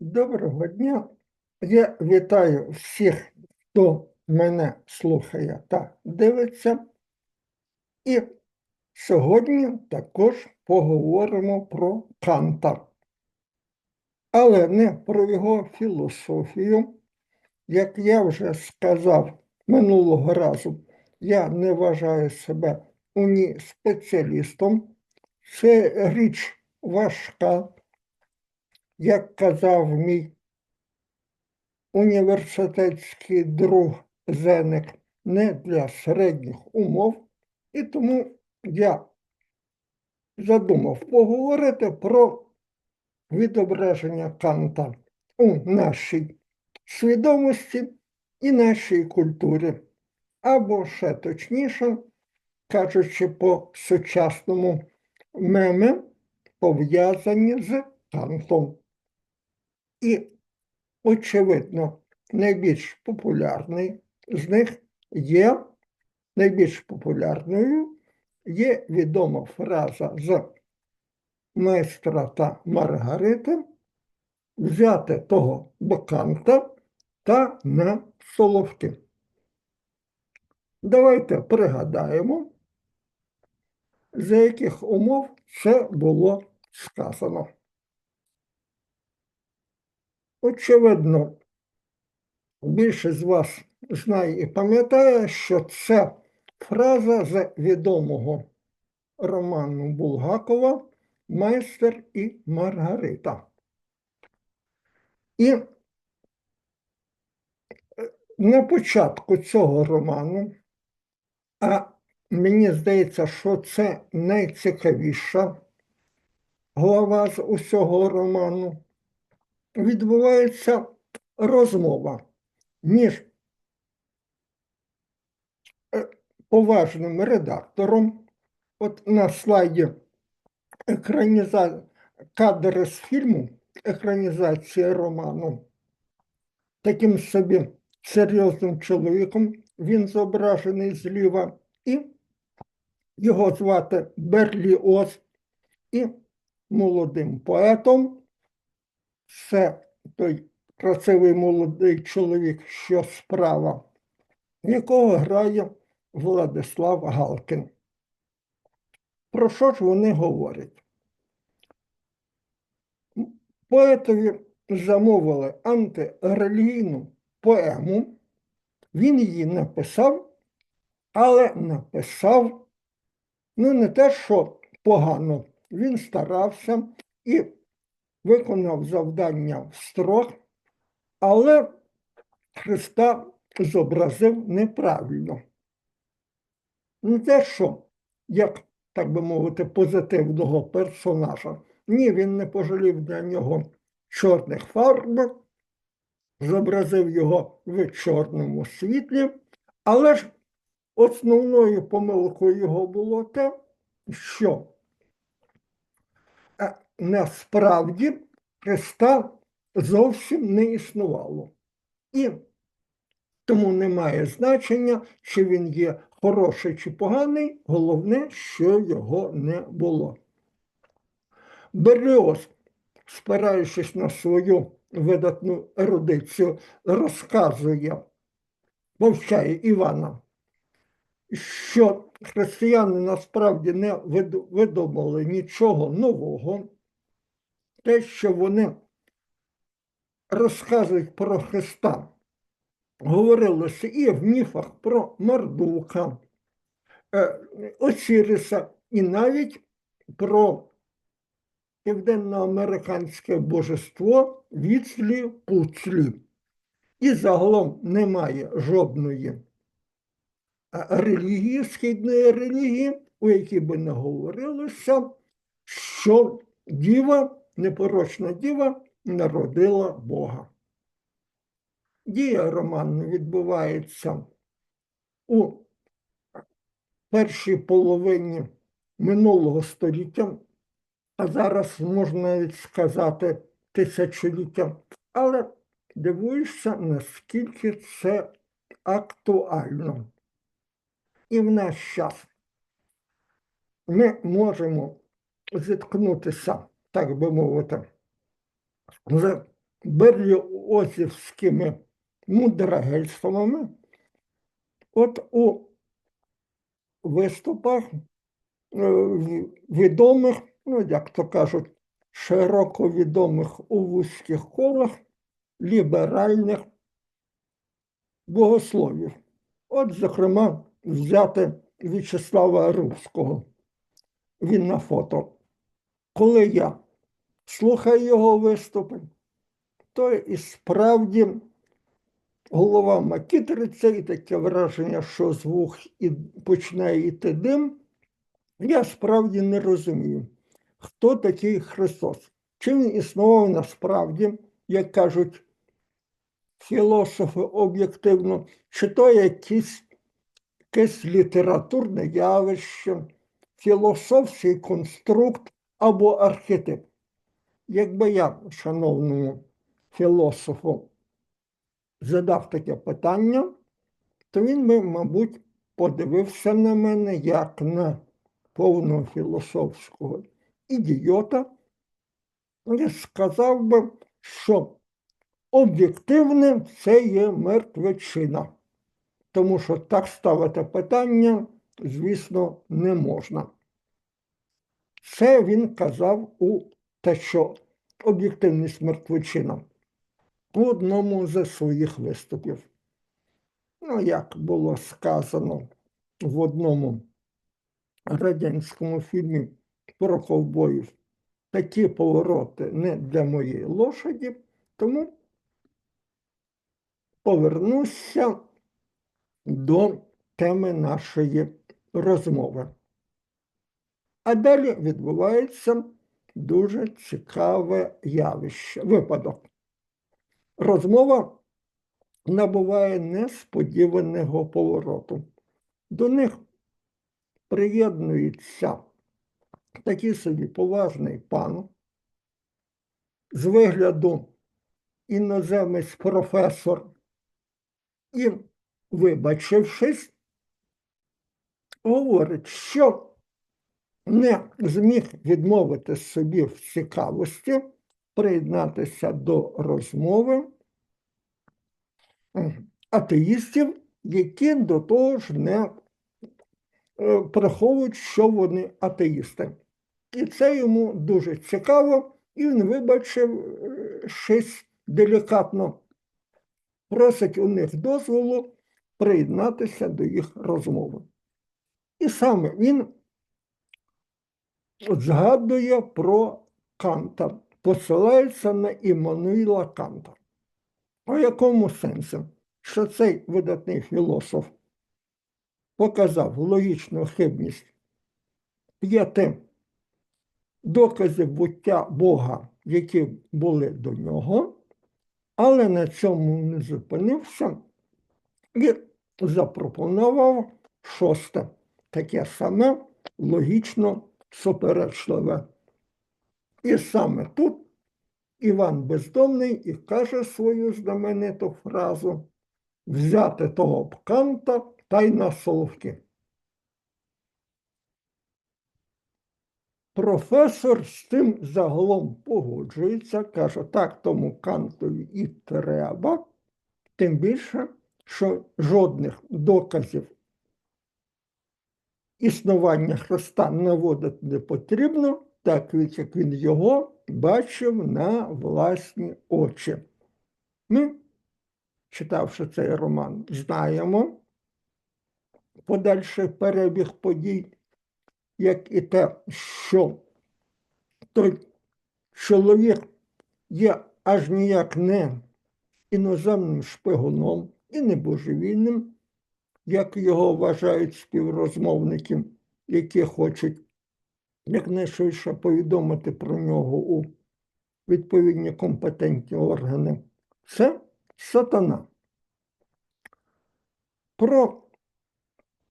Доброго дня. Я вітаю всіх, хто мене слухає та дивиться. І сьогодні також поговоримо про Канта. Але не про його філософію. Як я вже сказав минулого разу, я не вважаю себе у ній спеціалістом. Це річ важка, як казав мій університетський друг Зеник, не для середніх умов, і тому я задумав поговорити про відображення Канта у нашій свідомості і нашій культурі, або ще точніше, кажучи по сучасному меми, пов'язані з Кантом. І, очевидно, найбільш популярний з них є найбільш популярною є відома фраза з майстра та Маргарити взяти того до Канта та на соловки. Давайте пригадаємо, за яких умов це було сказано. Очевидно, більшість з вас знає і пам'ятає, що це фраза з відомого роману Булгакова Майстер і Маргарита. І е, на початку цього роману, а мені здається, що це найцікавіша глава з усього роману, відбувається розмова між е, поважним редактором. От на слайді екраніза... кадри з фільму, екранізація роману, таким собі серйозним чоловіком, він зображений зліва, і його звати Берліоз, і молодим поетом. Це той красивий молодий чоловік, що справа, якого грає Владислав Галкін. Про що ж вони говорять? Поетові замовили антирелігійну поему, він її написав, але написав, ну, не те, що погано, він старався і виконав завдання в строк, але Христа зобразив неправильно. Не те, що, як, так би мовити, позитивного персонажа. Ні, він не пожалів для нього чорних фарб, зобразив його в чорному світлі, але ж основною помилкою його було те, що насправді Христа зовсім не існувало. І тому немає значення, чи він є хороший чи поганий, головне, що його не було. Берліоз, спираючись на свою видатну ерудицію, розказує, повчає Івана, що християни насправді не видумали нічого нового, те, що вони розказують про Христа, говорилося і в міфах про Мардука, е, Осіриса, і навіть про південноамериканське божество Віцлі Пуцлі. І загалом немає жодної е, релігії, східної релігії, у якій би не говорилося, що діва, непорочна діва, народила Бога. Дія роману відбувається у першій половині минулого століття, а зараз можна сказати тисячоліття. Але дивуєшся, наскільки це актуально. І в наш час ми можемо зіткнутися, так би мовити, з берліозівськими мудрагельствами. От у виступах е, відомих, ну, як то кажуть, широко відомих у вузьких колах ліберальних богословів. От, зокрема, взяти В'ячеслава Руського. Він на фото. Коли я слухаю його виступи, то і справді голова макітриться, і таке враження, що з вух і починає йти дим. Я справді не розумію, хто такий Христос. Чи він існував насправді, як кажуть філософи об'єктивно, чи то якесь літературне явище, філософський конструкт або архетип. Якби я, шановному філософу, задав таке питання, то він би, мабуть, подивився на мене як на повного філософського ідіота і сказав би, що об'єктивне це є мертвечина. Тому що так ставити питання, звісно, не можна. Це він казав у те, що об'єктивність мертвечина у одному зі своїх виступів. Ну, як було сказано в одному радянському фільмі про ковбоїв, такі повороти не для моєї лошаді, тому повернуся до теми нашої розмови. А далі відбувається дуже цікаве явище, випадок. Розмова набуває несподіваного повороту. До них приєднується такий собі поважний пан з вигляду іноземець професор і, вибачившись, говорить, що не зміг відмовити собі в цікавості приєднатися до розмови е, атеїстів, які до того ж не е, приховують, що вони атеїсти. І це йому дуже цікаво, і він, вибачившись делікатно, просить у них дозволу приєднатися до їх розмови. І саме він згадує про Канта, посилається на Іммануїла Канта. У якому сенсі? Що цей видатний філософ показав логічну хибність п'яти доказів буття Бога, які були до нього, але на цьому не зупинився і запропонував шосте, таке саме логічно суперечливе. І саме тут Іван Бездомний і каже свою знамениту фразу взяти того б канта та й на соловки. Професор з тим загалом погоджується, каже, так тому кантові і треба, тим більше, що жодних доказів існування Христа наводити не потрібно, так як він його бачив на власні очі. Ми, читавши цей роман, знаємо подальший перебіг подій, як і те, що той чоловік є аж ніяк не іноземним шпигуном і не божевільним, як його вважають співрозмовники, які хочуть якнайшвидше повідомити про нього у відповідні компетентні органи. Це сатана. Про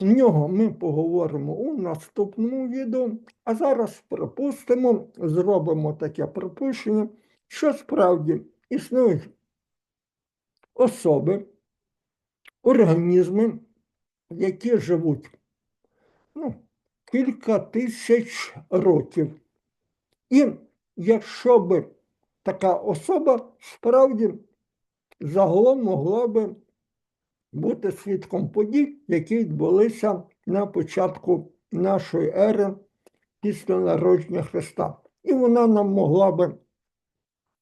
нього ми поговоримо у наступному відео, а зараз припустимо, зробимо таке припущення, що справді існують особи, організми, які живуть ну, кілька тисяч років. І якщо би така особа справді загалом могла би бути свідком подій, які відбулися на початку нашої ери після народження Христа. І вона нам могла би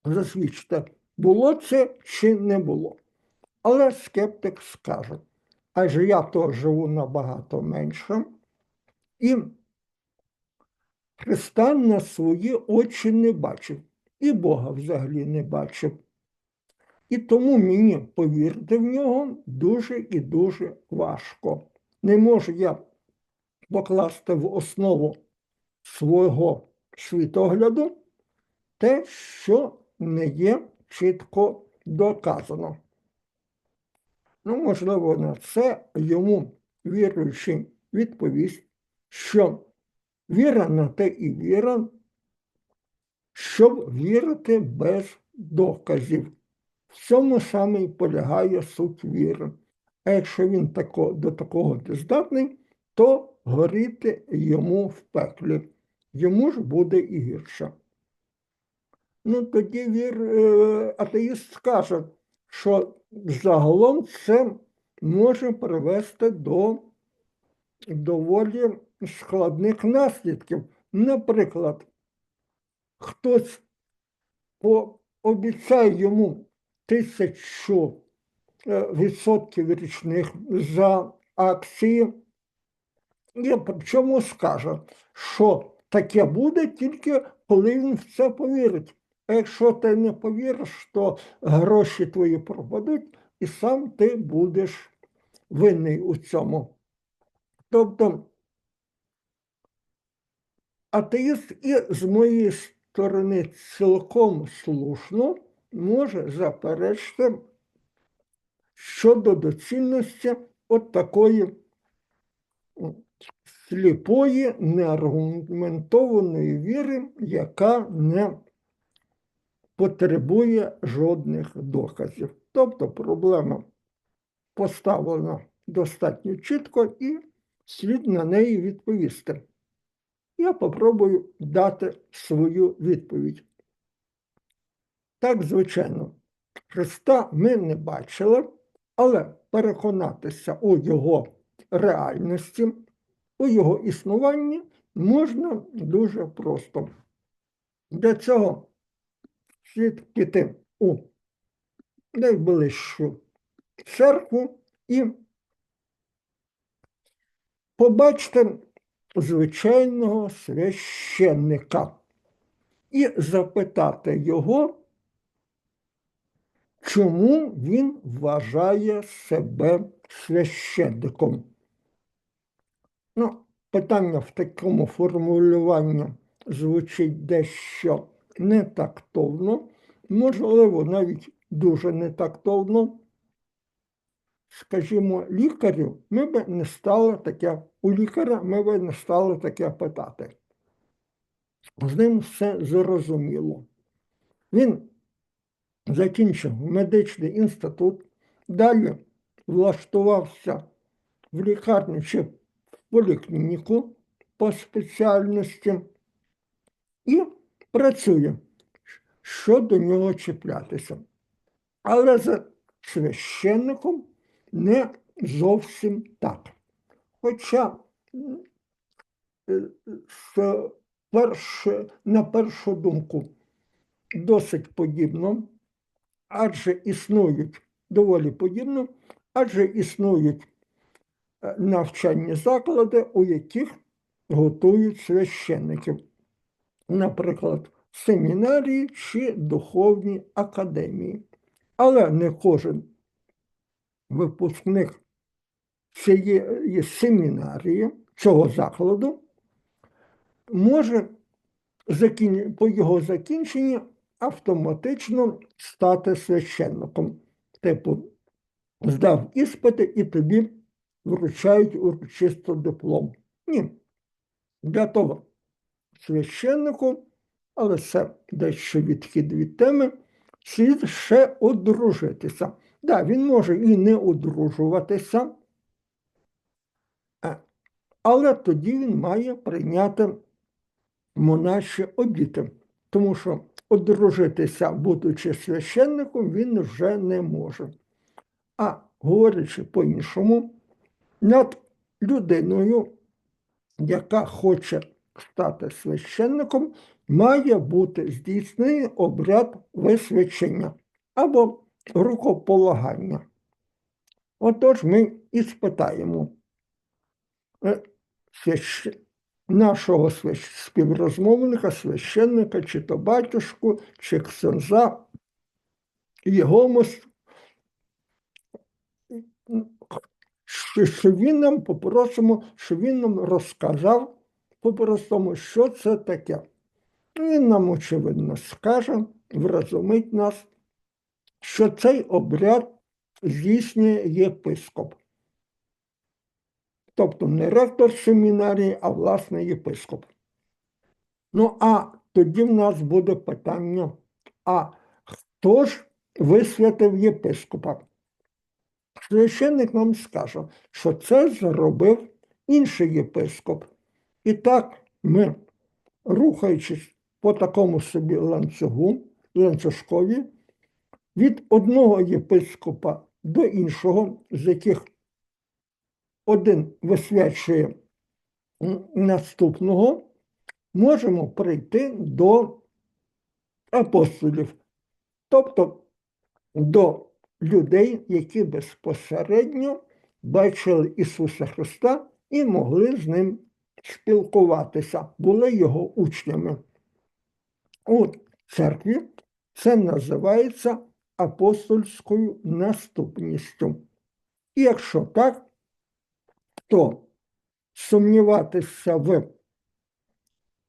засвідчити, було це чи не було. Але скептик скаже, адже я то живу набагато менше, і Христа на свої очі не бачив, і Бога взагалі не бачив. І тому мені повірити в нього дуже і дуже важко. Не можу я покласти в основу свого світогляду те, що не є чітко доказано. Ну, можливо, на це йому віруючий відповість, що віра на те і віра, щоб вірити без доказів. В цьому саме і полягає суть віри. А якщо він тако, до такого не здатний, то горіти йому в пеклі. Йому ж буде і гірше. Ну, тоді вір, е, атеїст скаже, що загалом це може привести до доволі складних наслідків. Наприклад, хтось пообіцяє йому тисячу е, відсотків річних за акції, і причому скаже, що таке буде тільки коли він в це повірить. А якщо ти не повіриш, то гроші твої пропадуть, і сам ти будеш винний у цьому. Тобто атеїст і з моєї сторони цілком слушно може заперечити щодо доцільності от такої сліпої, неаргументованої віри, яка не потребує жодних доказів. Тобто проблема поставлена достатньо чітко і слід на неї відповісти. Я попробую дати свою відповідь. Так, звичайно, Христа ми не бачили, але переконатися у Його реальності, у Його існуванні можна дуже просто. Для цього слід піти у найближчу церкву і побачити звичайного священника і запитати його, чому він вважає себе священником. Ну, питання в такому формулюванні звучить дещо не тактовно, можливо, навіть дуже не тактовно. Скажімо, лікарю ми б не стали таке, у лікаря ми б не стали таке питати. З ним все зрозуміло. Він закінчив медичний інститут, далі влаштувався в лікарню чи в поліклініку по спеціальності і працює, що до нього чіплятися. Але за священником не зовсім так. Хоча е, перше, на першу думку досить подібно, адже існують доволі подібно, адже існують е, навчальні заклади, у яких готують священників, наприклад, семінарії чи духовні академії. Але не кожен випускник цієї семінарії, цього закладу, може по його закінченні автоматично стати священником. Типу, здав іспити і тобі вручають урочисто диплом. Ні. Для того священнику, але це дещо відхід від теми, слід ще одружитися. Так, да, він може і не одружуватися, але тоді він має прийняти монаші обіти, тому що одружитися, будучи священником, він вже не може. А говорячи по-іншому, над людиною, яка хоче стати священником, має бути здійснений обряд висвячення або рукополагання. Отож, ми і спитаємо е, нашого співрозмовника, священника, чи то батюшку, чи ксенза, його що він нам попросимо, що він нам розказав по-простому, що це таке. Він нам, очевидно, скаже, вразумить нас, що цей обряд здійснює єпископ. Тобто не ректор семінарії, а власне єпископ. Ну, а тоді в нас буде питання: а хто ж висвятив єпископа? Священник нам скаже, що це зробив інший єпископ. І так ми, рухаючись по такому собі ланцюгу, ланцюжкові, від одного єпископа до іншого, з яких один висвячує наступного, можемо прийти до апостолів, тобто до людей, які безпосередньо бачили Ісуса Христа і могли з ним спілкуватися, були його учнями. У церкві це називається апостольською наступністю. І якщо так, то сумніватися в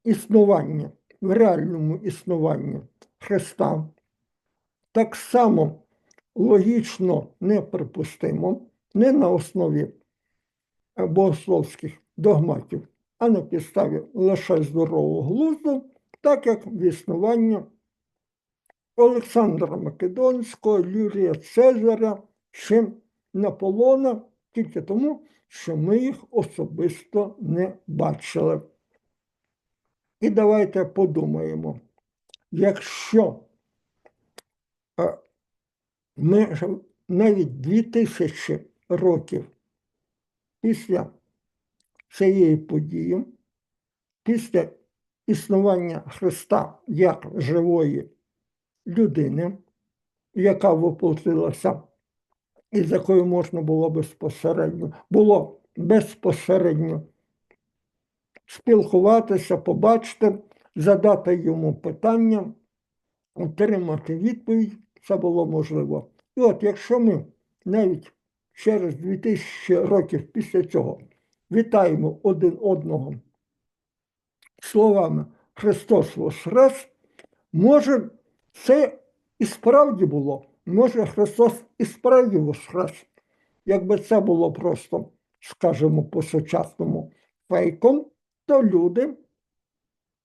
існуванні, в реальному існуванні Христа так само логічно неприпустимо, не на основі богословських догматів, а на підставі лише здорового глузду, так як в існуванні Олександра Македонського, Юрія Цезаря чи Наполона, тільки тому, що ми їх особисто не бачили. І давайте подумаємо, якщо ми навіть 2000 років після цієї події, після існування Христа як живої людини, яка воплотилася, і з якою можна було безпосередньо, було безпосередньо спілкуватися, побачити, задати йому питання, отримати відповідь, це було можливо. І от якщо ми навіть через 2000 років після цього вітаємо один одного словами Христос Воскрес, може, це і справді було. Може, Христос і справді Воскрес. Якби це було просто, скажімо, по-сучасному фейком, то люди,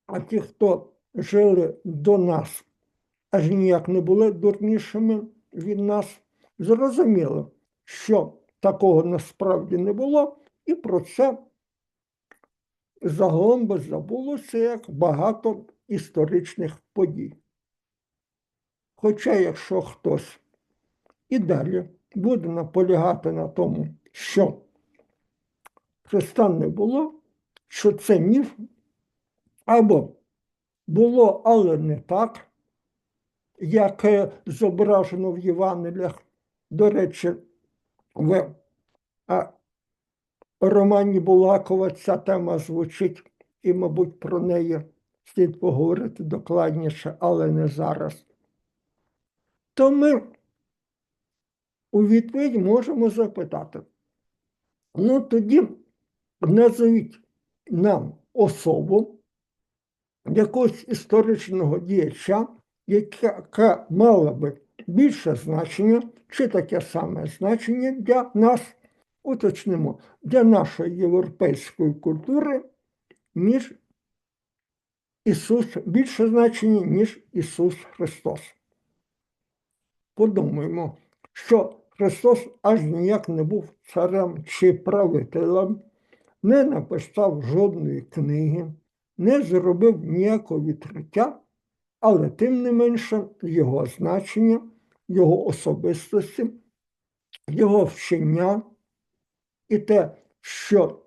а ті, хто жили до нас, аж ніяк не були дурнішими від нас, зрозуміли, що такого насправді не було, і про це загалом би забулося як багато історичних подій. Хоча, якщо хтось і далі буде наполягати на тому, що Христа не було, що це міф, або було, але не так, як е, зображено в Євангеліях, до речі, в а, романі Булакова ця тема звучить, і, мабуть, про неї слід поговорити докладніше, але не зараз. То ми у відповідь можемо запитати. Ну, тоді назовіть нам особу якогось історичного діяча, яка мала би більше значення, чи таке саме значення для нас, уточнимо, для нашої європейської культури, ніж Ісус, більше значення, ніж Ісус Христос. Подумаємо, що Христос аж ніяк не був царем чи правителем, не написав жодної книги, не зробив ніякого відкриття, але тим не менше його значення, його особистості, його вчення і те, що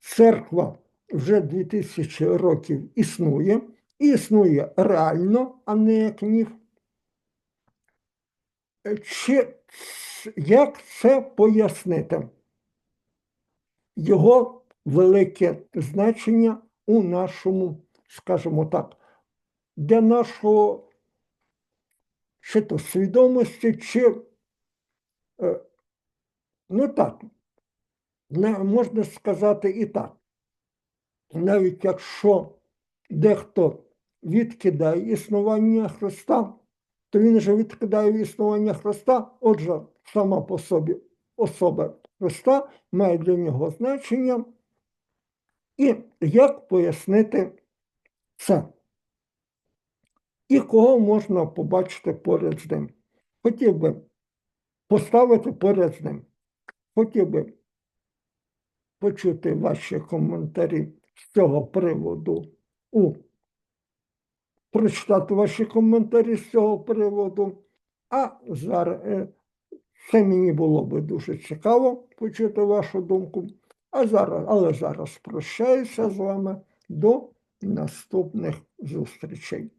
церква вже 2000 років існує, і існує реально, а не як міф. Чи як це пояснити? Його велике значення у нашому, скажімо так, для нашого чи то свідомості, чи е, ну так, можна сказати і так. Навіть якщо дехто відкидає існування Христа, то він же відкидає існування Христа, отже, сама по собі особа Христа має для нього значення. І як пояснити це? І кого можна побачити поряд з ним? Хотів би поставити поряд з ним. Хотів би почути ваші коментарі з цього приводу у прочитати ваші коментарі з цього приводу. А зараз е, це мені було би дуже цікаво почути вашу думку. А зараз, але зараз прощаюся з вами до наступних зустрічей.